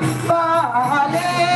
vale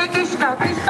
Hare Krishna,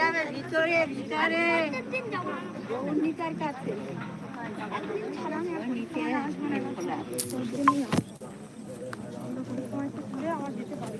গ্রামের ভিতরে ভিতরে। অন্যিতার কাছে। আমার হ্যাঁ, হ্যাঁ, হ্যাঁ, দিতে পারি